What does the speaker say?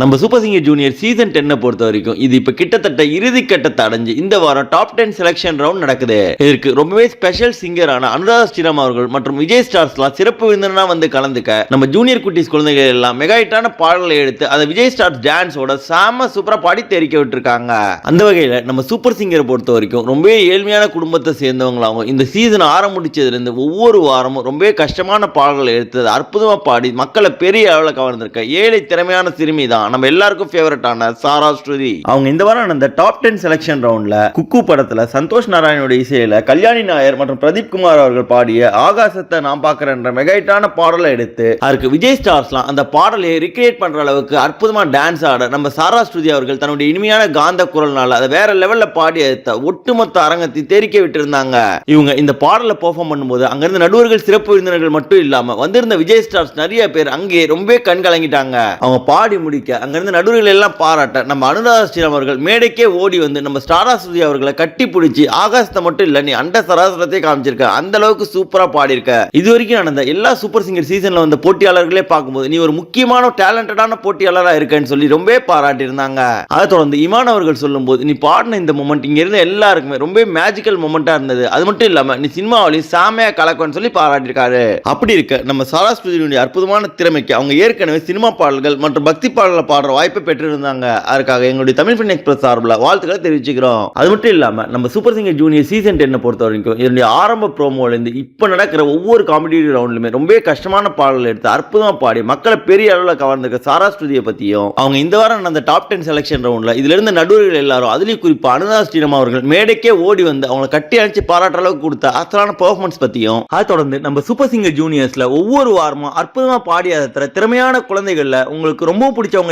நம்ம super singer junior season டென்னை பொறுத்த வரைக்கும் இது இப்ப கிட்டத்தட்ட இறுதி கட்டத்தை அடைஞ்சு இந்த வாரம் டாப் டென் செலக்ஷன் ரவுண்ட் நடக்குது. இதற்கு ரொம்பவே ஸ்பெஷல் சிங்கரான அனுராதா ஸ்ரீராம் அவர்கள் மற்றும் விஜய் ஸ்டார்ஸ்லாம் சிறப்பு விருந்தினா வந்து கலந்துக்க நம்ம ஜூனியர் குட்டிஸ் குழந்தைகள் எல்லாம் மெகா ஹிட்டான பாடல்களை எடுத்து அதை விஜய் ஸ்டார்ஸ் டான்ஸோட சாம சூப்பரா பாடி தெரிக்க விட்டுருக்காங்க. அந்த வகையில நம்ம சூப்பர் சிங்கரை பொறுத்த வரைக்கும் ரொம்பவே ஏழ்மையான குடும்பத்தை சேர்ந்தவங்களாகவும் இந்த சீசன் ஆரம்பிச்சதுல இருந்து ஒவ்வொரு வாரமும் ரொம்பவே கஷ்டமான பாடல்களை எடுத்து அதை அற்புதமா பாடி மக்களை பெரிய அளவில் கவர்ந்திருக்க ஏழை திறமையான சிறுமி தான். நம்ம எல்லாருக்கும் ஃபேவரட்டான சாரா ஸ்ருதி. அவங்க இந்த வாரம் நடந்த டாப் டென் செலெக்ஷன் ரவுண்ட்ல குக்கு படத்துல சந்தோஷ் நாராயணோட இசையில கல்யாணி நாயர் மற்றும் பிரதீப் குமார் அவர்கள் பாடிய ஆகாசத்தை நான் பார்க்கறேன்ற மெகைட்டான பாடலை எடுத்து அதுக்கு விஜய் ஸ்டார்ஸ்லாம் அந்த பாடலை ரிக்ரியேட் பண்ற அளவுக்கு அற்புதமா டான்ஸ் ஆட நம்ம சாரா ஸ்ருதி அவர்கள் தன்னுடைய இனிமையான காந்த குரல்னால அதை வேற லெவல்ல பாடி எடுத்த ஒட்டுமொத்த அரங்கத்தை தெரிக்க விட்டிருந்தாங்க. இவங்க இந்த பாடலை பெர்ஃபார்ம் பண்ணும்போது அங்கிருந்து நடுவர்கள் சிறப்பு விருந்தினர்கள் மட்டும் இல்லாம வந்திருந்த விஜய் ஸ்டார்ஸ் நிறைய பேர் அங்கே ரொம்ப கண் கலங்கிட்டாங்க அவங்க பாடி முடிக்க அங்கேருந்து நடுவர்கள் எல்லாம் பாராட்ட நம்ம அனுராதா அவர்கள் மேடைக்கே ஓடி வந்து நம்ம ஸ்டாரா அவர்களை கட்டி பிடிச்சி ஆகாசத்தை மட்டும் இல்லை நீ அண்ட சராசரத்தை காமிச்சிருக்க. அந்த அளவுக்கு சூப்பரா பாடியிருக்க. இது வரைக்கும் நடந்த எல்லா சூப்பர் சிங்கர் சீசனில் வந்த போட்டியாளர்களே பார்க்கும்போது நீ ஒரு முக்கியமான டேலண்டடான போட்டியாளராக இருக்கேன்னு சொல்லி ரொம்ப பாராட்டி இருந்தாங்க அதை தொடர்ந்து இமான் அவர்கள் சொல்லும்போது நீ பாடின இந்த மொமெண்ட் இங்க இருந்த எல்லாருக்குமே ரொம்ப மேஜிக்கல் மொமெண்டா இருந்தது. அது மட்டும் இல்லாம நீ சினிமாவிலையும் சாமையாக கலக்கன்னு சொல்லி பாராட்டியிருக்காரு. அப்படி இருக்க நம்ம சாரா அற்புதமான திறமைக்கு அவங்க ஏற்கனவே சினிமா பாடல்கள் மற்றும் பக்தி பாடல்கள் பாடுற வாய்ப்பை பெற்றிருந்தாங்க. அதுக்காக எங்களுடைய தமிழ் ஃபின் எக்ஸ்பிரஸ் சார்பில் வாழ்த்துக்களை தெரிவிச்சுக்கிறோம். அது மட்டும் இல்லாம நம்ம சூப்பர் சிங்கர் ஜூனியர் சீசன் டென்னை பொறுத்த வரைக்கும் இதனுடைய ஆரம்ப ப்ரோமோலேருந்து இப்போ நடக்கிற ஒவ்வொரு காமெடி ரவுண்ட்லுமே ரொம்ப கஷ்டமான பாடல்கள் எடுத்து அற்புதமாக பாடி மக்களை பெரிய அளவில் கவர்ந்திருக்க சாரா ஸ்ருதியை பற்றியும் அவங்க இந்த வாரம் நடந்த டாப் டென் செலெக்ஷன் ரவுண்டில் இதிலிருந்த நடுவர்கள் எல்லாரும் அதுலேயும் குறிப்பாக அனுதா ஸ்ரீனம் அவர்கள் மேடைக்கே ஓடி வந்து அவங்களை கட்டி அணைச்சு பாராட்டுற அளவுக்கு கொடுத்த அசலான பெர்ஃபார்மன்ஸ் பற்றியும் அதை தொடர்ந்து நம்ம சூப்பர் சிங்கர் ஜூனியர்ஸில் ஒவ்வொரு வாரமும் அற்புதமாக பாடி அதை திறமையான குழந்தைகளில் உங்களுக்கு ரொம்ப பிடிச்சவங்க